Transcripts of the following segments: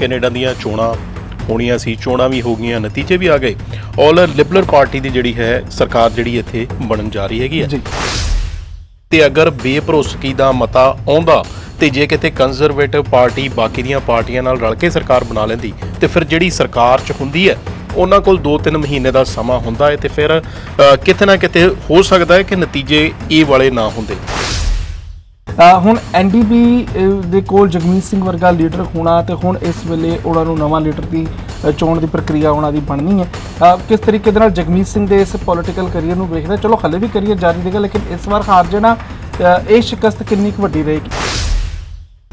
Canada ਦੀਆਂ ਚੋਣਾਂ ਹੋਣੀਆਂ ਸੀ ਚੋਣਾਂ ਵੀ ਹੋ ਗਈਆਂ ਨਤੀਜੇ ਵੀ ਆ ਗਏ। ਆਲ ਲਿਬਰਲ ਪਾਰਟੀ ਦੀ ਜਿਹੜੀ ਹੈ ਸਰਕਾਰ ਜਿਹੜੀ ਇੱਥੇ ਬਣਨ ਜਾ ਰਹੀ ਹੈਗੀ ਹੈ। ਜੀ। ਤੇ ਅਗਰ ਬੇਭਰੋਸਗੀ ਦਾ ਮਤਾ ਆਉਂਦਾ ਤੇ ਜੇ ਕਿਤੇ ਕੰਜ਼ਰਵੇਟਿਵ ਪਾਰਟੀ ਬਾਕੀ ਦੀਆਂ ਪਾਰਟੀਆਂ ਨਾਲ ਰਲ ਕੇ ਸਰਕਾਰ ਬਣਾ ਲੈਂਦੀ ਤੇ ਫਿਰ ਜਿਹੜੀ ਸਰਕਾਰ 'ਚ ਹੁੰਦੀ ਹੈ ਉਹਨਾਂ ਕੋਲ 2-3 ਮਹੀਨੇ ਦਾ ਸਮਾਂ ਹੁੰਦਾ ਹੈ ਤੇ ਫਿਰ ਕਿਤੇ ਨਾ ਕਿਤੇ ਹੋ ਸਕਦਾ ਹੈ ਕਿ ਨਤੀਜੇ ਇਹ ਵਾਲੇ ਨਾ ਹੁੰਦੇ। ਹੁਣ ਐਨਡੀਪੀ ਦੇ ਕੋਲ ਜਗਮੀਤ ਸਿੰਘ ਵਰਗਾ ਲੀਡਰ ਹੋਣਾ ਤੇ ਹੁਣ ਇਸ ਵੇਲੇ ਉਹਨਾਂ ਨੂੰ ਨਵਾਂ ਲੀਡਰ ਦੀ ਚੋਣ ਦੀ ਪ੍ਰਕਿਰਿਆ ਉਹਨਾਂ ਦੀ ਬਣਨੀ ਹੈ। ਕਿਸ ਤਰੀਕੇ ਦੇ ਨਾਲ ਜਗਮੀਤ ਸਿੰਘ ਦੇ ਇਸ ਪੋਲਿਟੀਕਲ ਕੈਰੀਅਰ ਨੂੰ ਵੇਖਦੇ ਚਲੋ, ਹਲੇ ਵੀ ਕੈਰੀਅਰ ਜਾਰੀ ਰਹੇਗਾ, ਲੇਕਿਨ ਇਸ ਵਾਰ ਹਾਰ ਜਾਣਾ ਇਹ ਸ਼ਿਕਸਤ ਕਿੰਨੀ ਕੁ ਵੱਡੀ ਰਹੇਗੀ?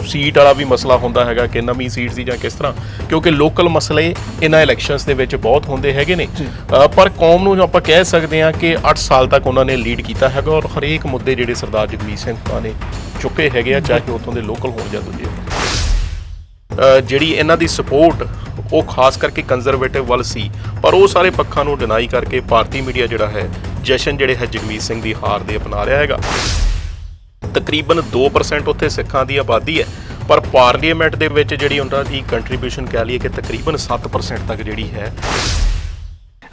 ਸੀਟ ਵਾਲਾ ਵੀ ਮਸਲਾ ਹੁੰਦਾ ਹੈਗਾ ਕਿ ਨਵੀਂ ਸੀਟ ਸੀ ਜਾਂ ਕਿਸ ਤਰ੍ਹਾਂ ਕਿਉਂਕਿ ਲੋਕਲ ਮਸਲੇ ਇਹਨਾਂ ਇਲੈਕਸ਼ਨਸ ਦੇ ਵਿੱਚ ਬਹੁਤ ਹੁੰਦੇ ਹੈਗੇ ਨੇ। ਅ, ਪਰ ਕੌਮ ਨੂੰ ਆਪਾਂ ਕਹਿ ਸਕਦੇ ਹਾਂ ਕਿ 8 ਸਾਲ ਤੱਕ ਉਹਨਾਂ ਨੇ ਲੀਡ ਕੀਤਾ ਹੈਗਾ ਔਰ ਹਰੇਕ ਮੁੱਦੇ ਜਿਹੜੇ ਸਰਦਾਰ ਜਗਮੀਤ ਸਿੰਘ ਹੋਣਾ ਨੇ ਚੁੱਕੇ ਹੈਗੇ ਆ ਚਾਹੇ ਉਤੋਂ ਦੇ ਲੋਕਲ ਹੋਣ ਜਾਂ ਦੂਜੇ ਅ, ਜਿਹੜੀ ਇਹਨਾਂ ਦੀ ਸਪੋਰਟ ਉਹ ਖਾਸ ਕਰਕੇ ਕੰਜ਼ਰਵੇਟਿਵ ਵੱਲ ਸੀ ਪਰ ਉਹ ਸਾਰੇ ਪੱਖਾਂ ਨੂੰ ਡਿਨਾਈ ਕਰਕੇ ਭਾਰਤੀ ਮੀਡੀਆ ਜਿਹੜਾ ਹੈ ਜਸ਼ਨ ਜਿਹੜੇ ਹੈ ਜਗਮੀਤ ਸਿੰਘ ਦੀ ਹਾਰ ਦੇ ਅਪਣਾ ਰਿਹਾ ਹੈਗਾ। ਤਕਰੀਬਨ 2% ਉੱਥੇ ਸਿੱਖਾਂ ਦੀ ਆਬਾਦੀ ਹੈ। ਪਰ ਪਾਰਲੀਮੈਂਟ ਦੇ ਵਿੱਚ ਜਿਹੜੀ ਉਹਨਾਂ ਦੀ ਕੰਟਰੀਬਿਊਸ਼ਨ ਕਹਿ ਲਈਏ ਕਿ ਤਕਰੀਬਨ 7% ਤੱਕ ਜਿਹੜੀ ਹੈ।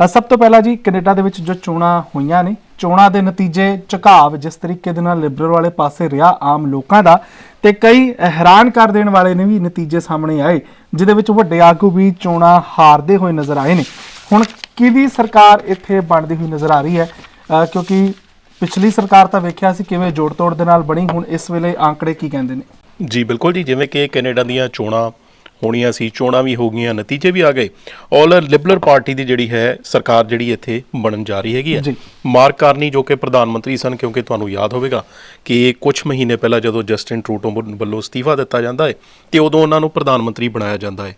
ਸਭ ਤੋਂ ਪਹਿਲਾਂ ਜੀ, ਕੈਨੇਡਾ ਦੇ ਵਿੱਚ ਜੋ ਚੋਣਾਂ ਹੋਈਆਂ ਨੇ, ਚੋਣਾਂ ਦੇ ਨਤੀਜੇ ਝੁਕਾਵ ਜਿਸ ਤਰੀਕੇ ਦੇ ਨਾਲ ਲਿਬਰਲ ਵਾਲੇ ਪਾਸੇ ਰਿਹਾ ਆਮ ਲੋਕਾਂ ਦਾ, ਤੇ ਕਈ ਹੈਰਾਨ ਕਰ ਦੇਣ ਵਾਲੇ ਨੇ ਵੀ ਨਤੀਜੇ ਸਾਹਮਣੇ ਆਏ, ਜਿਹਦੇ ਵਿੱਚ ਵੱਡੇ ਆਗੂ ਵੀ ਚੋਣਾਂ ਹਾਰਦੇ ਹੋਏ ਨਜ਼ਰ ਆਏ ਨੇ। ਹੁਣ ਕਿਹਦੀ ਸਰਕਾਰ ਇੱਥੇ ਬਣਦੀ ਹੋਈ ਨਜ਼ਰ ਆ ਰਹੀ ਹੈ? ਕਿਉਂਕਿ ਪਿਛਲੀ ਸਰਕਾਰ ਤਾਂ ਵੇਖਿਆ ਸੀ ਕਿਵੇਂ ਜੋੜ ਤੋੜ ਦੇ ਨਾਲ ਬਣੀ ਹੁਣ ਇਸ ਵੇਲੇ ਆંકੜੇ ਕੀ ਕਹਿੰਦੇ ਨੇ? ਜੀ ਬਿਲਕੁਲ ਜੀ ਜਿਵੇਂ ਕਿ ਕੈਨੇਡਾ ਦੀਆਂ ਚੋਣਾਂ ਹੋਣੀਆਂ ਸੀ ਚੋਣਾਂ ਵੀ ਹੋ ਗਈਆਂ ਨਤੀਜੇ ਵੀ ਆ ਗਏ। ਆਲ ਲਿਬਰਲ ਪਾਰਟੀ ਦੀ ਜਿਹੜੀ ਹੈ ਸਰਕਾਰ ਜਿਹੜੀ ਇੱਥੇ ਬਣਨ ਜਾ ਰਹੀ ਹੈਗੀ ਹੈ। ਜੀ। ਮਾਰਕ ਕਾਰਨੀ ਜੋ ਕਿ ਪ੍ਰਧਾਨ ਮੰਤਰੀ ਸਨ ਕਿਉਂਕਿ ਤੁਹਾਨੂੰ ਯਾਦ ਹੋਵੇਗਾ ਕਿ ਕੁਝ ਮਹੀਨੇ ਪਹਿਲਾਂ ਜਦੋਂ ਜਸਟਿਨ ਟਰੂਡੋ ਵੱਲੋਂ ਅਸਤੀਫਾ ਦਿੱਤਾ ਜਾਂਦਾ ਹੈ ਤੇ ਉਦੋਂ ਉਹਨਾਂ ਨੂੰ ਪ੍ਰਧਾਨ ਮੰਤਰੀ ਬਣਾਇਆ ਜਾਂਦਾ ਹੈ।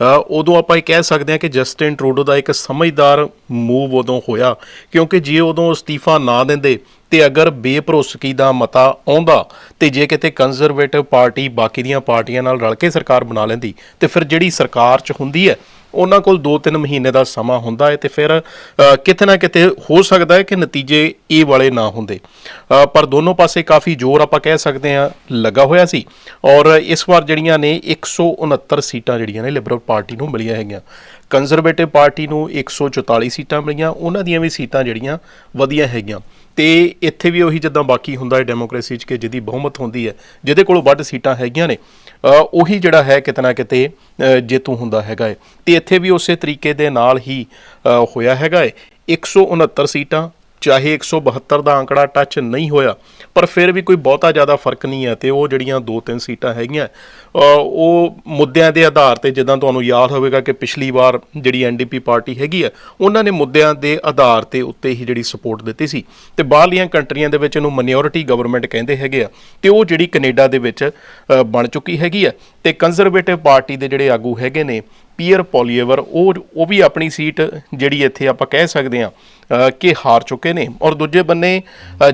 ਉਦੋਂ ਆਪਾਂ ਇਹ ਕਹਿ ਸਕਦੇ ਹਾਂ ਕਿ ਜਸਟਿਨ ਟਰੂਡੋ ਦਾ ਇੱਕ ਸਮਝਦਾਰ ਮੂਵ ਉਦੋਂ ਹੋਇਆ, ਕਿਉਂਕਿ ਜੇ ਉਦੋਂ ਅਸਤੀਫਾ ਨਾ ਦਿੰਦੇ ਤੇ ਅਗਰ ਬੇਭਰੋਸਗੀ ਦਾ ਮਤਾ ਆਉਂਦਾ ਤੇ ਜੇ ਕਿਤੇ ਕੰਜ਼ਰਵੇਟਿਵ ਪਾਰਟੀ ਬਾਕੀ ਦੀਆਂ ਪਾਰਟੀਆਂ ਨਾਲ ਰਲ ਕੇ ਸਰਕਾਰ ਬਣਾ ਲੈਂਦੀ, ਤੇ ਫਿਰ ਜਿਹੜੀ ਸਰਕਾਰ 'ਚ ਹੁੰਦੀ ਹੈ ਉਹਨਾਂ ਕੋਲ 2-3 ਮਹੀਨੇ ਦਾ ਸਮਾਂ ਹੁੰਦਾ ਹੈ ਤੇ ਫਿਰ ਕਿਤੇ ਨਾ ਕਿਤੇ ਹੋ ਸਕਦਾ ਹੈ ਕਿ ਨਤੀਜੇ ਇਹ ਵਾਲੇ ਨਾ ਹੁੰਦੇ। ਪਰ ਦੋਨੋਂ ਪਾਸੇ ਕਾਫੀ ਜ਼ੋਰ ਆਪਾਂ ਕਹਿ ਸਕਦੇ ਹਾਂ, ਲੱਗਾ ਹੋਇਆ ਸੀ। ਔਰ ਇਸ ਵਾਰ ਜਿਹੜੀਆਂ ਨੇ 169 ਸੀਟਾਂ ਜਿਹੜੀਆਂ ਨੇ ਲਿਬਰਲ ਪਾਰਟੀ ਨੂੰ ਮਿਲੀਆਂ ਹੈਗੀਆਂ। ਕੰਜ਼ਰਵੇਟਿਵ ਪਾਰਟੀ ਨੂੰ 144 ਸੀਟਾਂ ਮਿਲੀਆਂ, ਉਹਨਾਂ ਦੀਆਂ ਵੀ ਸੀਟਾਂ ਜਿਹੜੀਆਂ ਵਧੀਆਂ ਹੈਗੀਆਂ। ਤੇ ਇੱਥੇ ਵੀ ਉਹੀ ਜਿੱਦਾਂ ਬਾਕੀ ਹੁੰਦਾ ਹੈ ਡੈਮੋਕ੍ਰੇਸੀ 'ਚ ਕਿ ਜਿਹਦੀ ਬਹੁਮਤ ਹੁੰਦੀ ਹੈ, ਜਿਹਦੇ ਕੋਲ ਵੱਧ ਸੀਟਾਂ ਹੈਗੀਆਂ ਨੇ ਉਹੀ ਜਿਹੜਾ ਹੈ ਕਿਤੇ ਨਾ ਕਿਤੇ ਜੇਤੂ ਹੁੰਦਾ ਹੈਗਾ ਹੈ। ਤੇ ਇੱਥੇ ਵੀ ਉਸੇ ਤਰੀਕੇ ਦੇ ਨਾਲ ਹੀ ਹੋਇਆ ਹੈਗਾ ਹੈ। 169 ਸੀਟਾਂ ਚਾਹੇ 172 ਦਾ ਅੰਕੜਾ ਟੱਚ ਨਹੀਂ ਹੋਇਆ, ਪਰ ਫਿਰ ਵੀ ਕੋਈ ਬਹੁਤਾ ਜ਼ਿਆਦਾ ਫ਼ਰਕ ਨਹੀਂ ਹੈ ਤੇ ਉਹ ਜਿਹੜੀਆਂ ਦੋ ਤਿੰਨ ਸੀਟਾਂ ਹੈਗੀਆਂ ਉਹ ਮੁੱਦਿਆਂ ਦੇ ਆਧਾਰ ਤੇ ਜਿੱਦਾਂ ਤੁਹਾਨੂੰ ਯਾਦ ਹੋਵੇਗਾ ਕਿ ਪਿਛਲੀ ਵਾਰ ਜਿਹੜੀ ਐਨਡੀਪੀ ਪਾਰਟੀ ਹੈਗੀ ਹੈ, ਉਹਨਾਂ ਨੇ ਮੁੱਦਿਆਂ ਦੇ ਆਧਾਰ ਤੇ ਉੱਤੇ ਹੀ ਜਿਹੜੀ ਸਪੋਰਟ ਦਿੱਤੀ ਸੀ। ਤੇ ਬਾਹਰਲੀਆਂ ਕੰਟਰੀਆਂ ਦੇ ਵਿੱਚ ਇਹਨੂੰ ਮਾਈਨੋਰਿਟੀ ਗਵਰਨਮੈਂਟ ਕਹਿੰਦੇ ਹੈਗੇ ਆ, ਤੇ ਉਹ ਜਿਹੜੀ ਕੈਨੇਡਾ ਦੇ ਵਿੱਚ ਬਣ ਚੁੱਕੀ ਹੈਗੀ ਹੈ ਤੇ ਕੰਜ਼ਰਵੇਟਿਵ ਪਾਰਟੀ ਦੇ ਜਿਹੜੇ ਆਗੂ ਹੈਗੇ ਨੇ ਪੀਅਰ ਪੋਲੀਏਵਰ ਉਹ ਉਹ ਵੀ ਆਪਣੀ ਸੀਟ ਜਿਹੜੀ ਇੱਥੇ ਆਪਾਂ ਕਹਿ ਸਕਦੇ ਹਾਂ ਕਿ ਹਾਰ ਚੁੱਕੇ ਨੇ। ਔਰ ਦੂਜੇ ਬੰਨੇ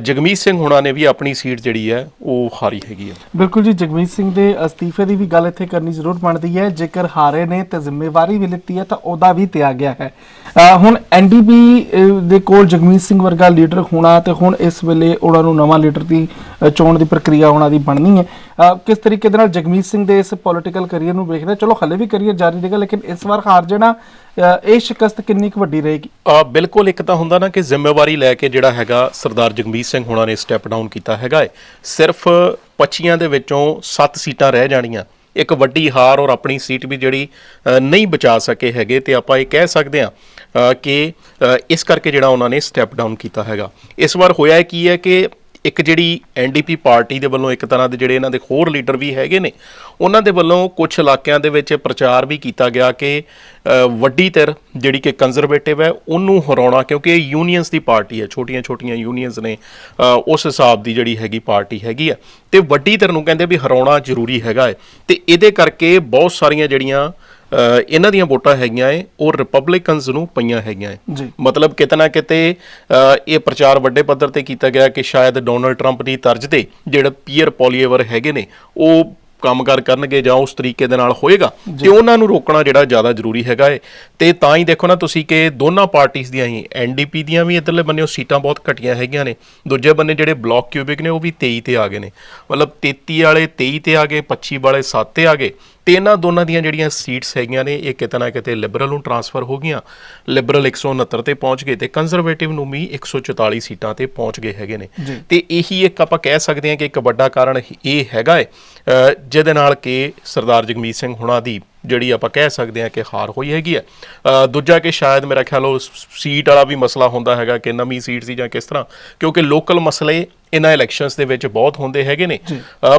ਜਗਮੀਤ ਸਿੰਘ ਹੁਣਾਂ ਨੇ ਵੀ ਆਪਣੀ ਸੀਟ ਜਿਹੜੀ ਹੈ, ਉਹ ਹਾਰੀ ਹੈਗੀ ਹੈ। ਬਿਲਕੁਲ ਜੀ, ਜਗਮੀਤ ਸਿੰਘ ਦੇ ਅਸਤੀਫੇ ਦੀ ਵੀ ਗੱਲ ਇੱਥੇ ਕਰਨੀ ਜ਼ਰੂਰ ਬਣਦੀ ਹੈ। ਜੇਕਰ ਹਾਰੇ ਨੇ ਤੇ ਜ਼ਿੰਮੇਵਾਰੀ ਵੀ ਲਿੱਤੀ ਹੈ, ਤਾਂ ਉਹਦਾ ਵੀ ਤਿਆ ਗਿਆ ਹੈ। ਅਹ, ਹੁਣ ਐਨਡੀਪੀ ਦੇ ਕੋਲ ਜਗਮੀਤ ਸਿੰਘ ਵਰਗਾ ਲੀਡਰ ਹੋਣਾ ਤੇ ਹੁਣ ਇਸ ਵੇਲੇ ਉਹਨਾਂ ਨੂੰ ਨਵਾਂ ਲੀਡਰ ਦੀ ਚੋਣ ਦੀ ਪ੍ਰਕਿਰਿਆ ਉਹਨਾਂ ਦੀ ਬਣਨੀ ਹੈ। ਕਿਸ ਤਰੀਕੇ ਦੇ ਨਾਲ ਜਗਮੀਤ ਸਿੰਘ ਦੇ ਇਸ ਪੋਲਿਟੀਕਲ ਕੈਰੀਅਰ ਨੂੰ ਵੇਖਦੇ ਚਲੋ ਹਲੇ ਵੀ ਕੈਰੀਅਰ ਜਾਰੀ ਰਹੇਗਾ, ਲੇਕਿਨ ਇਸ ਵਾਰ ਹਾਰ ਜਾਣਾ ਇਹ ਸ਼ਿਕਸਤ ਕਿੰਨੀ ਕੁ ਵੱਡੀ ਰਹੇਗੀ? ਬਿਲਕੁਲ ਇੱਕ ਤਾਂ ਹੁੰਦਾ ਨਾ ਕਿ ਜ਼ਿੰਮੇਵਾਰੀ ਲੈ ਕੇ ਜਿਹੜਾ ਹੈਗਾ ਸਰਦਾਰ ਜਗਮੀਤ ਸਿੰਘ ਹੁਣਾਂ ਨੇ ਸਟੈਪ ਡਾਊਨ ਕੀਤਾ ਹੈਗਾ ਹੈ ਸਿਰਫ 25 ਦੇ ਵਿੱਚੋਂ 7 ਸੀਟਾਂ ਰਹਿ ਜਾਣੀਆਂ। ਇੱਕ ਵੱਡੀ ਹਾਰ ਔਰ ਆਪਣੀ ਸੀਟ ਵੀ ਜਿਹੜੀ ਨਹੀਂ ਬਚਾ ਸਕੇ ਹੈਗੇ ਤੇ ਆਪਾਂ ਇਹ ਕਹਿ ਸਕਦੇ ਹਾਂ ਕਿ ਇਸ ਕਰਕੇ ਜਿਹੜਾ ਉਹਨਾਂ ਨੇ ਸਟੈਪ ਡਾਊਨ ਕੀਤਾ ਹੈਗਾ। ਇਸ ਵਾਰ ਹੋਇਆ ਕੀ ਹੈ ਕਿ ਇੱਕ ਜਿਹੜੀ ਐਨਡੀਪੀ ਪਾਰਟੀ ਦੇ ਵੱਲੋਂ ਇੱਕ ਤਰ੍ਹਾਂ ਦੇ ਜਿਹੜੇ ਇਹਨਾਂ ਦੇ ਹੋਰ ਲੀਡਰ ਵੀ ਹੈਗੇ ਨੇ, ਉਹਨਾਂ ਦੇ ਵੱਲੋਂ ਕੁਝ ਇਲਾਕਿਆਂ ਦੇ ਵਿੱਚ ਪ੍ਰਚਾਰ ਵੀ ਕੀਤਾ ਗਿਆ ਕਿ ਵੱਡੀ ਧਿਰ ਜਿਹੜੀ ਕਿ ਕੰਜ਼ਰਵੇਟਿਵ ਹੈ, ਉਹਨੂੰ ਹਰਾਉਣਾ ਕਿਉਂਕਿ ਇਹ ਯੂਨੀਅਨਸ ਦੀ ਪਾਰਟੀ ਹੈ, ਛੋਟੀਆਂ-ਛੋਟੀਆਂ ਯੂਨੀਅਨਸ ਨੇ ਉਸ ਹਿਸਾਬ ਦੀ ਜਿਹੜੀ ਹੈਗੀ ਪਾਰਟੀ ਹੈਗੀ ਹੈ ਤੇ ਵੱਡੀ ਧਿਰ ਨੂੰ ਕਹਿੰਦੇ ਵੀ ਹਰਾਉਣਾ ਜ਼ਰੂਰੀ ਹੈਗਾ ਹੈ। ਤੇ ਇਹਦੇ ਕਰਕੇ ਬਹੁਤ ਸਾਰੀਆਂ ਜਿਹੜੀਆਂ ਇਹਨਾਂ ਦੀਆਂ ਵੋਟਾਂ ਹੈਗੀਆਂ ਏ ਉਹ ਰਿਪਬਲਿਕਨਸ ਨੂੰ ਪਈਆਂ ਹੈਗੀਆਂ ਏ। ਜੀ। ਮਤਲਬ ਕਿਤੇ ਨਾ ਕਿਤੇ ਇਹ ਪ੍ਰਚਾਰ ਵੱਡੇ ਪੱਧਰ ਤੇ ਕੀਤਾ ਗਿਆ ਕਿ ਸ਼ਾਇਦ ਡੋਨਲਡ ਟਰੰਪ ਦੀ ਤਰਜ਼ ਤੇ ਜਿਹੜਾ ਪੀਅਰ ਪੋਲੀਏਵਰ ਹੈਗੇ ਨੇ ਉਹ ਕੰਮਕਾਰ ਕਰਨਗੇ ਜਾਂ ਉਸ ਤਰੀਕੇ ਦੇ ਨਾਲ ਹੋਏਗਾ ਤੇ ਉਹਨਾਂ ਨੂੰ ਰੋਕਣਾ ਜਿਹੜਾ ਜ਼ਿਆਦਾ ਜ਼ਰੂਰੀ ਹੈਗਾ ਏ। ਤੇ ਤਾਂ ਹੀ ਦੇਖੋ ਨਾ ਤੁਸੀਂ ਕਿ ਦੋਨਾਂ ਪਾਰਟੀਆਂ ਦੀਆਂ ਹੀ ਐਨਡੀਪੀ ਦੀਆਂ ਵੀ ਇਧਰਲੇ ਬੰਨੇ ਸੀਟਾਂ ਬਹੁਤ ਘਟੀਆਂ ਹੈਗੀਆਂ ਨੇ। ਦੂਜੇ ਬੰਨੇ ਜਿਹੜੇ ਬਲੌਕ ਕਿਊਬਿਕ ਨੇ ਉਹ ਵੀ 23 ਤੇ ਆ ਗਏ ਨੇ। ਮਤਲਬ 33 ਵਾਲੇ 23 ਤੇ ਆ ਗਏ 25 ਵਾਲੇ 7 ਤੇ ਆ ਗਏ। ਤੇ ਇਹਨਾਂ ਦੋਨਾਂ ਦੀਆਂ ਜਿਹੜੀਆਂ ਸੀਟਸ ਹੈਗੀਆਂ ਨੇ ਇਹ ਕਿਤੇ ਨਾ ਕਿਤੇ ਲਿਬਰਲ ਨੂੰ ਟਰਾਂਸਫਰ ਹੋ ਗਈਆਂ। ਲਿਬਰਲ 169 ਤੇ ਪਹੁੰਚ ਗਏ ਤੇ ਕੰਜ਼ਰਵੇਟਿਵ ਨੂੰ ਵੀ 144 ਸੀਟਾਂ ਤੇ ਪਹੁੰਚ ਗਏ ਹੈਗੇ ਨੇ। ਤੇ ਇਹੀ ਇੱਕ ਆਪਾਂ ਕਹਿ ਸਕਦੇ ਹਾਂ ਕਿ ਇੱਕ ਵੱਡਾ ਕਾਰਨ ਇਹ ਹੈਗਾ ਹੈ। ਜਿਹਦੇ ਨਾਲ ਕਿ ਸਰਦਾਰ ਜਗਮੀਤ ਸਿੰਘ ਹੁਣਾਂ ਦੀ ਜਿਹੜੀ ਆਪਾਂ ਕਹਿ ਸਕਦੇ ਹਾਂ ਕਿ ਹਾਰ ਹੋਈ ਹੈਗੀ ਹੈ ਦੂਜਾ ਕਿ ਸ਼ਾਇਦ ਮੇਰਾ ਖਿਆਲ ਉਹ ਸੀਟ ਵਾਲਾ ਵੀ ਮਸਲਾ ਹੁੰਦਾ ਹੈਗਾ ਕਿ ਨਵੀਂ ਸੀਟ ਸੀ ਜਾਂ ਕਿਸ ਤਰ੍ਹਾਂ ਕਿਉਂਕਿ ਲੋਕਲ ਮਸਲੇ ਇਹਨਾਂ ਇਲੈਕਸ਼ਨਸ ਦੇ ਵਿੱਚ ਬਹੁਤ ਹੁੰਦੇ ਹੈਗੇ ਨੇ।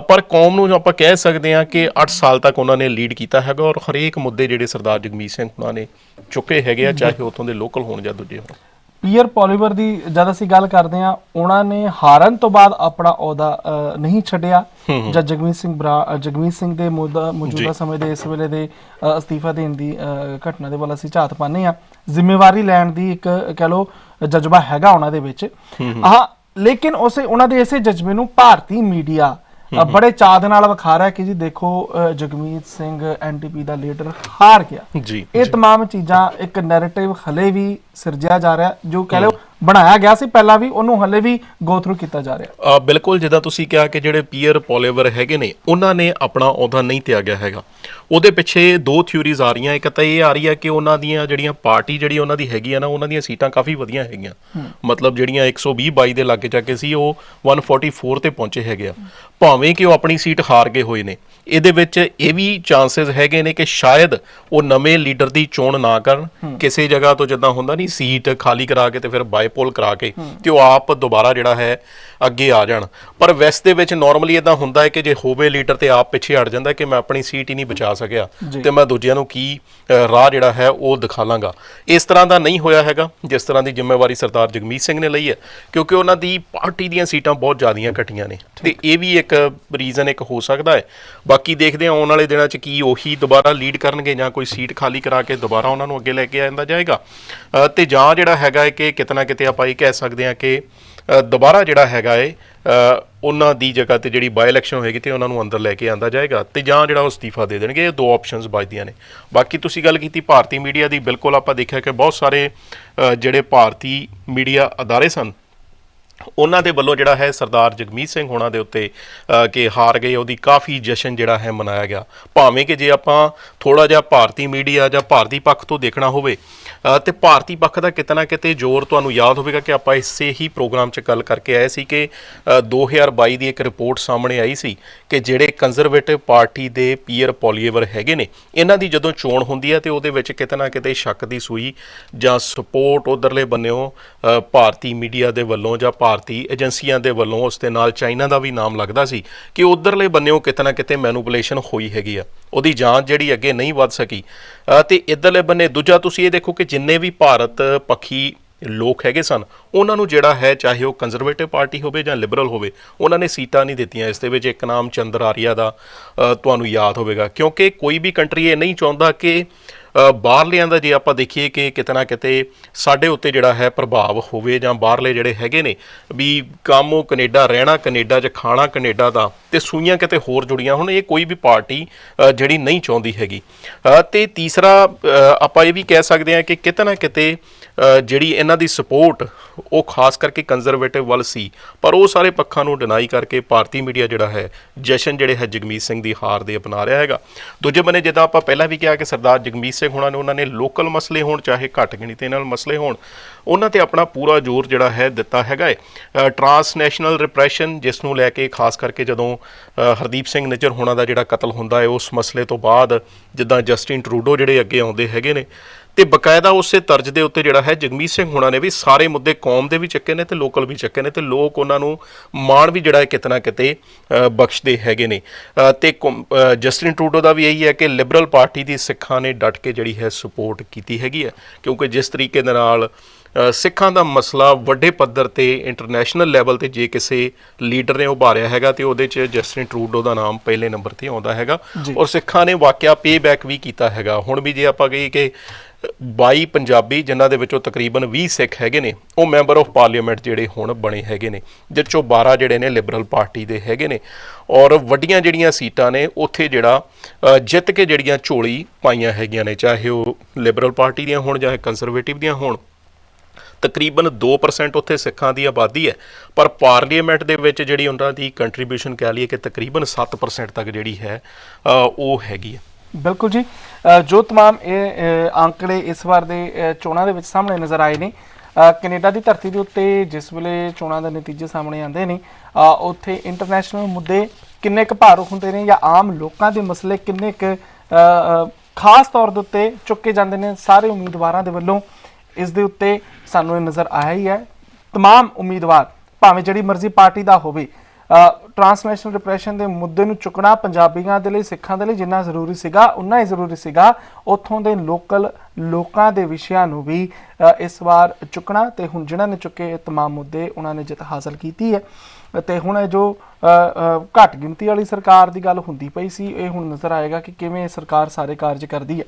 ਪਰ ਕੌਮ ਨੂੰ ਆਪਾਂ ਕਹਿ ਸਕਦੇ ਹਾਂ ਕਿ 8 ਸਾਲ ਤੱਕ ਉਹਨਾਂ ਨੇ ਲੀਡ ਕੀਤਾ ਹੈਗਾ ਔਰ ਹਰੇਕ ਮੁੱਦੇ ਜਿਹੜੇ ਸਰਦਾਰ ਜਗਮੀਤ ਸਿੰਘ ਹੁਣਾਂ ਨੇ ਚੁੱਕੇ ਹੈਗੇ ਆ ਚਾਹੇ ਉਥੋਂ ਦੇ ਲੋਕਲ ਹੋਣ ਜਾਂ ਦੂਜੇ ਹੋਣ। ਪੀਅਰ ਪੋਲੀਵਰ ਦੀ ਜਦ ਅਸੀਂ ਗੱਲ ਕਰਦੇ ਹਾਂ ਉਹਨਾਂ ਨੇ ਹਾਰਨ ਤੋਂ ਬਾਅਦ ਆਪਣਾ ਅਹੁਦਾ ਨਹੀਂ ਛੱਡਿਆ। ਜਦ ਜਗਮੀਤ ਸਿੰਘ ਬਰਾ ਜਗਮੀਤ ਸਿੰਘ ਦੇ ਮੌਜੂਦਾ ਸਮੇਂ ਦੇ ਇਸ ਵੇਲੇ ਦੇ ਅਸਤੀਫਾ ਦੇਣ ਦੀ ਘਟਨਾ ਦੇ ਵੱਲ ਅਸੀਂ ਝਾਤ ਪਾਉਂਦੇ ਹਾਂ। ਜ਼ਿੰਮੇਵਾਰੀ ਲੈਣ ਦੀ ਇੱਕ ਕਹਿ ਲਓ ਜਜ਼ਬਾ ਹੈਗਾ ਉਹਨਾਂ ਦੇ ਵਿੱਚ। ਆਹ ਲੇਕਿਨ ਉਸੇ ਉਹਨਾਂ ਦੇ ਇਸੇ ਜਜ਼ਬੇ ਨੂੰ ਭਾਰਤੀ ਮੀਡੀਆ ਅ, ਬੜੇ ਚਾਅ ਦੇ ਨਾਲ ਵਿਖਾ ਰਿਹਾ ਕਿ ਜੀ ਦੇਖੋ ਅ, ਜਗਮੀਤ ਸਿੰਘ ਐਨਟੀਪੀ ਦਾ ਲੀਡਰ ਹਾਰ ਗਿਆ ਜੀ ਇਹ तमाम ਚੀਜ਼ਾਂ ਇੱਕ ਨੈਰੇਟਿਵ ਹਲੇ ਵੀ ਸਿਰਜਿਆ ਜਾ ਰਿਹਾ ਜੋ ਕਹ ਲਓ ਬਣਾਇਆ ਗਿਆ ਸੀ ਪਹਿਲਾਂ ਵੀ ਉਹਨੂੰ ਹਲੇ ਵੀ ਗੋ ਥਰੂ ਕੀਤਾ ਜਾ ਰਿਹਾ ਅ, ਬਿਲਕੁਲ ਜਿੱਦਾਂ ਤੁਸੀਂ ਕਿਹਾ ਕਿ ਜਿਹੜੇ ਪੀਅਰ ਪੋਲੀਵਰ ਹੈਗੇ ਨੇ ਉਹਨਾਂ ਨੇ ਆਪਣਾ ਅਹੁਦਾ ਨਹੀਂ ਤਿਆਗਿਆ ਹੈਗਾ ਉਹਦੇ ਪਿੱਛੇ ਦੋ ਥਿਊਰੀਜ਼ ਆ ਰਹੀਆਂ। ਇੱਕ ਤਾਂ ਇਹ ਆ ਰਹੀ ਹੈ ਕਿ ਉਹਨਾਂ ਦੀਆਂ ਜਿਹੜੀਆਂ ਪਾਰਟੀ ਜਿਹੜੀ ਉਹਨਾਂ ਦੀ ਹੈਗੀ ਆ ਨਾ ਉਹਨਾਂ ਦੀਆਂ ਸੀਟਾਂ ਕਾਫੀ ਵਧੀਆ ਹੈਗੀਆਂ। ਮਤਲਬ ਜਿਹੜੀਆਂ 120 22 ਦੇ ਲਾਗੇ ਜਾ ਕੇ ਸੀ ਉਹ 144 ਤੇ ਪਹੁੰਚੇ ਹੈਗੇ ਆ। ਭਾਵੇਂ ਕਿ ਉਹ ਆਪਣੀ ਸੀਟ ਹਾਰ ਗਏ ਹੋਏ ਨੇ। ਇਹਦੇ ਵਿੱਚ ਇਹ ਵੀ ਚਾਂਸਸ ਹੈਗੇ ਨੇ ਕਿ ਸ਼ਾਇਦ ਉਹ ਨਵੇਂ ਲੀਡਰ ਦੀ ਚੋਣ ਨਾ ਕਰਨ। ਕਿਸੇ ਜਗ੍ਹਾ ਤੋਂ ਜਿੱਦਾਂ ਹੁੰਦਾ ਨਹੀਂ ਸੀਟ ਖਾਲੀ ਕਰਾ ਕੇ ਤੇ ਫਿਰ ਬਾਈਪੋਲ ਕਰਾ ਕੇ ਤੇ ਉਹ ਆਪ ਦੁਬਾਰਾ ਜਿਹੜਾ ਹੈ ਅੱਗੇ ਆ ਜਾਣ। ਪਰ ਵੈਸਟ ਦੇ ਵਿੱਚ ਨਾਰਮਲੀ ਇਦਾਂ ਹੁੰਦਾ ਹੈ ਕਿ ਜੇ ਹੋਵੇ ਲੀਡਰ ਤੇ ਆਪ ਪਿੱਛੇ ਹਟ ਜਾਂਦਾ ਕਿ ਮੈਂ ਆਪਣੀ ਸੀਟ ਹੀ ਨਹੀਂ ਬਚਾ ਸਕਿਆ। ਤੇ ਮੈਂ ਦੂਜਿਆਂ ਨੂੰ ਕੀ ਰਾਹ ਜਿਹੜਾ ਹੈ ਉਹ ਦਿਖਾ ਲਾਂਗਾ ਇਸ ਤਰ੍ਹਾਂ ਦਾ ਨਹੀਂ ਹੋਇਆ ਹੈਗਾ ਜਿਸ ਤਰ੍ਹਾਂ ਦੀ ਜ਼ਿੰਮੇਵਾਰੀ ਸਰਦਾਰ ਜਗਮੀਤ ਸਿੰਘ ਨੇ ਲਈ ਹੈ ਕਿਉਂਕਿ ਉਹਨਾਂ ਦੀ ਪਾਰਟੀ ਦੀਆਂ ਸੀਟਾਂ ਬਹੁਤ ਜ਼ਿਆਦੀਆਂ ਘਟੀਆਂ ਨੇ। ਤੇ ਇਹ ਵੀ ਇੱਕ ਰੀਜ਼ਨ ਇੱਕ ਹੋ ਸਕਦਾ ਹੈ। ਬਾਕੀ ਦੇਖਦੇ ਹਾਂ ਆਉਣ ਵਾਲੇ ਦਿਨਾਂ 'ਚ ਕੀ ਉਹੀ ਦੁਬਾਰਾ ਲੀਡ ਕਰਨਗੇ ਜਾਂ ਕੋਈ ਸੀਟ ਖਾਲੀ ਕਰਾ ਕੇ ਦੁਬਾਰਾ ਉਹਨਾਂ ਨੂੰ ਅੱਗੇ ਲੈ ਕੇ ਆਂਦਾ ਜਾਏਗਾ। ਤੇ ਜਾਂ ਜਿਹੜਾ ਹੈਗਾ ਹੈ ਕਿ ਕਿਤੇ ਨਾ ਕਿਤੇ ਆਪਾਂ ਇਹ ਕਹਿ ਸਕਦੇ ਹਾਂ ਕਿ ਦੁਬਾਰਾ ਜਿਹੜਾ ਹੈਗਾ ਹੈ ਉਹਨਾਂ ਦੀ ਜਗ੍ਹਾ ਤੇ ਜਿਹੜੀ ਬਾਈ ਇਲੈਕਸ਼ਨ ਹੋਏਗੀ ਤੇ ਉਹਨਾਂ ਨੂੰ ਅੰਦਰ ਲੈ ਕੇ ਆਂਦਾ ਜਾਏਗਾ ਤੇ ਜਾਂ ਜਿਹੜਾ ਉਹ ਅਸਤੀਫਾ ਦੇ ਦੇਣਗੇ, ਇਹ ਦੋ ਆਪਸ਼ਨਸ ਬਚਦੀਆਂ ਨੇ। ਬਾਕੀ ਤੁਸੀਂ ਗੱਲ ਕੀਤੀ ਭਾਰਤੀ ਮੀਡੀਆ ਦੀ, ਬਿਲਕੁਲ ਆਪਾਂ ਦੇਖਿਆ ਕਿ ਬਹੁਤ ਸਾਰੇ ਜਿਹੜੇ ਭਾਰਤੀ ਮੀਡੀਆ ਅਦਾਰੇ ਸਨ, ਉਹਨਾਂ ਦੇ ਵੱਲੋਂ ਜਿਹੜਾ ਹੈ ਸਰਦਾਰ ਜਗਮੀਤ ਸਿੰਘ ਹੋਣਾ ਦੇ ਉੱਤੇ ਕਿ ਹਾਰ ਗਏ, ਉਹਦੀ ਕਾਫੀ ਜਸ਼ਨ ਜਿਹੜਾ ਹੈ ਮਨਾਇਆ ਗਿਆ। ਭਾਵੇਂ ਕਿ ਜੇ ਆਪਾਂ ਥੋੜਾ ਜਿਹਾ ਭਾਰਤੀ ਮੀਡੀਆ ਜਾਂ ਭਾਰਤੀ ਪੱਖ ਤੋਂ ਦੇਖਣਾ ਹੋਵੇ ਤੇ ਭਾਰਤੀ ਪੱਖ ਦਾ ਕਿਤੇ ਨਾ ਕਿਤੇ ਜ਼ੋਰ ਤੁਹਾਨੂੰ ਯਾਦ ਹੋਵੇਗਾ ਕਿ ਆਪਾਂ ਇਸੇ ਹੀ ਪ੍ਰੋਗਰਾਮ 'ਚ ਗੱਲ ਕਰਕੇ ਆਏ ਸੀ ਕਿ ਅ, 2022 ਦੀ ਇੱਕ ਰਿਪੋਰਟ ਸਾਹਮਣੇ ਆਈ ਸੀ ਕਿ ਜਿਹੜੇ ਕੰਜ਼ਰਵੇਟਿਵ ਪਾਰਟੀ ਦੇ ਪੀਅਰ ਪੋਲੀਏਵਰ ਹੈਗੇ ਨੇ ਇਹਨਾਂ ਦੀ ਜਦੋਂ ਚੋਣ ਹੁੰਦੀ ਹੈ ਤੇ ਉਹਦੇ ਵਿੱਚ ਕਿਤੇ ਨਾ ਕਿਤੇ ਸ਼ੱਕ ਦੀ ਸੂਈ ਜਾਂ ਸਪੋਰਟ ਉਧਰਲੇ ਬੰਨਿਓ ਭਾਰਤੀ ਮੀਡੀਆ ਦੇ ਵੱਲੋਂ ਜਾਂ ਭਾਰਤੀ ਏਜੰਸੀਆਂ ਦੇ ਵੱਲੋਂ ਉਸ ਦੇ ਨਾਲ ਚਾਈਨਾ ਦਾ ਵੀ ਨਾਮ ਲੱਗਦਾ ਸੀ ਕਿ ਉਧਰਲੇ ਬੰਨਿਓ ਕਿਤੇ ਨਾ ਕਿਤੇ ਮੈਨੂਪੂਲੇਸ਼ਨ ਹੋਈ ਹੈਗੀ ਆ। ਉਹਦੀ ਜਾਂਚ ਜਿਹੜੀ ਅੱਗੇ ਨਹੀਂ ਵੱਧ ਸਕੀ। ਅ, ਤੇ ਇਧਰਲੇ ਬੰਨੇ ਦੂਜਾ ਤੁਸੀਂ ਇਹ ਦੇਖੋ ਕਿ ਜਿੰਨੇ ਵੀ ਭਾਰਤ ਪੱਖੀ ਲੋਕ ਹੈਗੇ ਸਨ, ਉਹਨਾਂ ਨੂੰ ਜਿਹੜਾ ਹੈ, ਚਾਹੇ ਉਹ ਕੰਜ਼ਰਵੇਟਿਵ ਪਾਰਟੀ ਹੋਵੇ ਜਾਂ ਲਿਬਰਲ ਹੋਵੇ, ਉਹਨਾਂ ਨੇ ਸੀਟਾਂ ਨਹੀਂ ਦਿੱਤੀਆਂ। ਇਸ ਦੇ ਵਿੱਚ ਇੱਕ ਨਾਮ ਚੰਦਰ ਆਰੀਆ ਦਾ ਤੁਹਾਨੂੰ ਯਾਦ ਹੋਵੇਗਾ। ਕਿਉਂਕਿ ਕੋਈ ਵੀ ਕੰਟਰੀ ਇਹ ਨਹੀਂ ਚਾਹੁੰਦਾ ਕਿ ਬਾਹਰਲਿਆਂ ਦਾ ਜੇ ਆਪਾਂ ਦੇਖੀਏ ਕਿ ਕਿਤੇ ਨਾ ਕਿਤੇ ਸਾਡੇ ਉੱਤੇ ਜਿਹੜਾ ਹੈ ਪ੍ਰਭਾਵ ਹੋਵੇ ਜਾਂ ਬਾਹਰਲੇ ਜਿਹੜੇ ਹੈਗੇ ਨੇ, ਵੀ ਕੰਮ ਉਹ ਕੈਨੇਡਾ, ਰਹਿਣਾ ਕੈਨੇਡਾ 'ਚ ਖਾਣਾ ਕੈਨੇਡਾ ਦਾ ਤੇ ਸੂਈਆਂ ਕਿਤੇ ਹੋਰ ਜੁੜੀਆਂ ਹੁਣ ਇਹ ਕੋਈ ਵੀ ਪਾਰਟੀ ਜਿਹੜੀ ਨਹੀਂ ਚਾਹੁੰਦੀ ਹੈਗੀ। ਅ, ਤੇ ਤੀਸਰਾ ਆਪਾਂ ਇਹ ਵੀ ਕਹਿ ਸਕਦੇ ਹਾਂ ਕਿ ਕਿਤੇ ਨਾ ਕਿਤੇ ਜਿਹੜੀ ਇਹਨਾਂ ਦੀ ਸਪੋਰਟ ਉਹ ਖਾਸ ਕਰਕੇ ਕੰਜ਼ਰਵੇਟਿਵ ਵੱਲ ਸੀ ਪਰ ਉਹ ਸਾਰੇ ਪੱਖਾਂ ਨੂੰ ਡਿਨਾਈ ਕਰਕੇ ਭਾਰਤੀ ਮੀਡੀਆ ਜਿਹੜਾ ਹੈ ਜਸ਼ਨ ਜਿਹੜੇ ਹੈ ਜਗਮੀਤ ਸਿੰਘ ਦੀ ਹਾਰ ਦੇ ਅਪਣਾ ਰਿਹਾ ਹੈਗਾ। ਦੂਜੇ ਬੰਨੇ ਜਿੱਦਾਂ ਆਪਾਂ ਪਹਿਲਾਂ ਵੀ ਕਿਹਾ ਕਿ ਸਰਦਾਰ ਜਗਮੀਤ ਸਿੰਘ ਹੋਣਾ ਨੇ ਉਹਨਾਂ ਨੇ ਲੋਕਲ ਮਸਲੇ ਹੋਣ ਚਾਹੇ ਘੱਟ ਗਿਣਤੀ ਨਾਲ ਮਸਲੇ ਹੋਣ ਉਹਨਾਂ ਤੇ ਆਪਣਾ ਪੂਰਾ ਜ਼ੋਰ ਜਿਹੜਾ ਹੈ ਦਿੱਤਾ ਹੈਗਾ ਹੈ ਟਰਾਂਸਨੈਸ਼ਨਲ ਰਿਪਰੈਸ਼ਨ ਜਿਸ ਨੂੰ ਲੈ ਕੇ ਖਾਸ ਕਰਕੇ ਜਦੋਂ ਹਰਦੀਪ ਸਿੰਘ ਨਿੱਜਰ ਹੋਣਾ ਦਾ ਜਿਹੜਾ ਕਤਲ ਹੁੰਦਾ ਹੈ ਉਸ ਮਸਲੇ ਤੋਂ ਬਾਅਦ ਜਿੱਦਾਂ ਜਸਟਿਨ ਟਰੂਡੋ ਜਿਹੜੇ ਅੱਗੇ ਆਉਂਦੇ ਹੈਗੇ ਨੇ ਤੇ ਬਕਾਇਦਾ ਉਸੇ ਤਰਜ ਦੇ ਉੱਤੇ ਜਿਹੜਾ ਹੈ ਜਗਮੀਤ ਸਿੰਘ ਹੋਣਾ ਨੇ ਵੀ ਸਾਰੇ ਮੁੱਦੇ ਕੌਮ ਦੇ ਵੀ ਚੱਕੇ ਨੇ ਤੇ ਲੋਕਲ ਵੀ ਚੱਕੇ ਨੇ ਤੇ ਲੋਕ ਉਹਨਾਂ ਨੂੰ ਮਾਣ ਵੀ ਜਿਹੜਾ ਹੈ ਕਿਤਨਾ ਕਿਤੇ ਬਖਸ਼ਦੇ ਹੈਗੇ ਨੇ। ਅ, ਤੇ ਕੌਮ- ਜਸਟਿਨ ਟਰੂਡੋ ਦਾ ਵੀ ਇਹੀ ਹੈ ਕਿ ਲਿਬਰਲ ਪਾਰਟੀ ਦੀ ਸਿੱਖਾਂ ਨੇ ਡਟ ਕੇ ਜਿਹੜੀ ਹੈ ਸਪੋਰਟ ਕੀਤੀ ਹੈਗੀ ਹੈ ਕਿਉਂਕਿ ਜਿਸ ਤਰੀਕੇ ਦੇ ਨਾਲ ਸਿੱਖਾਂ ਦਾ ਮਸਲਾ ਵੱਡੇ ਪੱਧਰ ਤੇ ਇੰਟਰਨੈਸ਼ਨਲ ਲੈਵਲ ਤੇ ਜੇ ਕਿਸੇ ਲੀਡਰ ਨੇ ਉਭਾਰਿਆ ਹੈਗਾ ਤੇ ਉਹਦੇ 'ਚ ਜਸਟਿਨ ਟਰੂਡੋ ਦਾ ਨਾਮ ਪਹਿਲੇ ਨੰਬਰ ਤੇ ਆਉਂਦਾ ਹੈਗਾ। ਔਰ ਸਿੱਖਾਂ ਨੇ ਵਾਕਿਆ ਪੇਬੈਕ ਵੀ ਕੀਤਾ ਹੈਗਾ ਹੁਣ ਵੀ ਜੇ ਆਪਾਂ ਕਹੀਏ ਕਿ 22 ਪੰਜਾਬੀ ਜਿਨ੍ਹਾਂ ਦੇ ਵਿੱਚੋਂ ਤਕਰੀਬਨ 20 ਸਿੱਖ ਹੈਗੇ ਨੇ ਉਹ ਮੈਂਬਰ ਆਫ ਪਾਰਲੀਮੈਂਟ ਜਿਹੜੇ ਹੁਣ ਬਣੇ ਹੈਗੇ ਨੇ ਜਿਸ ਚੋਂ 12 ਜਿਹੜੇ ਨੇ ਲਿਬਰਲ ਪਾਰਟੀ ਦੇ ਹੈਗੇ ਨੇ ਔਰ ਵੱਡੀਆਂ ਜਿਹੜੀਆਂ ਸੀਟਾਂ ਨੇ ਉੱਥੇ ਜਿਹੜਾ ਜਿੱਤ ਕੇ ਜਿਹੜੀਆਂ ਝੋਲੀ ਪਾਈਆਂ ਹੈਗੀਆਂ ਨੇ ਚਾਹੇ ਉਹ ਲਿਬਰਲ ਪਾਰਟੀ ਦੀਆਂ ਹੋਣ ਜਾਂ ਕੰਜ਼ਰਵੇਟਿਵ ਦੀਆਂ ਹੋਣ ਤਕਰੀਬਨ 2% ਉੱਥੇ ਸਿੱਖਾਂ ਦੀ ਆਬਾਦੀ ਹੈ। ਪਰ ਪਾਰਲੀਮੈਂਟ ਦੇ ਵਿੱਚ ਜਿਹੜੀ ਉਹਨਾਂ ਦੀ ਕੰਟਰੀਬਿਊਸ਼ਨ ਕਹਿ ਲਈਏ ਕਿ ਤਕਰੀਬਨ 7% ਤੱਕ ਜਿਹੜੀ ਹੈ ਉਹ ਹੈਗੀ ਹੈ। ਬਿਲਕੁਲ ਜੀ। ਜੋ तमाम ਇਹ ਅੰਕੜੇ ਇਸ ਵਾਰ ਦੇ ਚੋਣਾਂ ਦੇ ਵਿੱਚ ਸਾਹਮਣੇ ਨਜ਼ਰ ਆਏ ਨੇ ਕੈਨੇਡਾ ਦੀ ਧਰਤੀ ਦੇ ਉੱਤੇ ਜਿਸ ਵੇਲੇ ਚੋਣਾਂ ਦੇ ਨਤੀਜੇ ਸਾਹਮਣੇ ਆਉਂਦੇ ਨੇ ਉੱਥੇ ਇੰਟਰਨੈਸ਼ਨਲ ਮੁੱਦੇ ਕਿੰਨੇ ਕੁ ਭਾਰੂ ਹੁੰਦੇ ਨੇ ਜਾਂ ਆਮ ਲੋਕਾਂ ਦੇ ਮਸਲੇ ਕਿੰਨੇ ਕੁ ਖਾਸ ਤੌਰ ਦੇ ਉੱਤੇ ਚੁੱਕੇ ਜਾਂਦੇ ਨੇ, ਸਾਰੇ ਉਮੀਦਵਾਰਾਂ ਦੇ ਵੱਲੋਂ ਇਸ ਦੇ ਉੱਤੇ ਸਾਨੂੰ ਇਹ ਨਜ਼ਰ ਆਇਆ ਹੀ ਹੈ तमाम ਉਮੀਦਵਾਰ ਭਾਵੇਂ ਜਿਹੜੀ ਮਰਜ਼ੀ ਪਾਰਟੀ ਦਾ ਹੋਵੇ ਟਰਾਂਸਨੈਸ਼ਨਲ ਰਿਪਰੈਸ਼ਨ ਦੇ ਮੁੱਦੇ ਨੂੰ ਚੁੱਕਣਾ ਪੰਜਾਬੀਆਂ ਦੇ ਲਈ ਸਿੱਖਾਂ ਦੇ ਲਈ ਜਿੰਨਾ ਜ਼ਰੂਰੀ ਸੀਗਾ ਉਨਾ ਹੀ ਜ਼ਰੂਰੀ ਸੀਗਾ ਉੱਥੋਂ ਦੇ ਲੋਕਲ ਲੋਕਾਂ ਦੇ ਵਿਸ਼ਿਆਂ ਨੂੰ ਵੀ ਅ, ਇਸ ਵਾਰ ਚੁੱਕਣਾ ਤੇ ਹੁਣ ਜਿਨ੍ਹਾਂ ਨੇ ਚੁੱਕੇ ਇਹ तमाम ਮੁੱਦੇ ਉਹਨਾਂ ਨੇ ਜਿੱਤ ਹਾਸਲ ਕੀਤੀ ਹੈ ਤੇ ਹੁਣ ਇਹ ਜੋ ਅ, ਅ, ਘੱਟ ਗਿਣਤੀ ਵਾਲੀ ਸਰਕਾਰ ਦੀ ਗੱਲ ਹੁੰਦੀ ਪਈ ਸੀ ਇਹ ਹੁਣ ਨਜ਼ਰ ਆਏਗਾ ਕਿ ਕਿਵੇਂ ਇਹ ਸਰਕਾਰ ਸਾਰੇ ਕਾਰਜ ਕਰਦੀ ਹੈ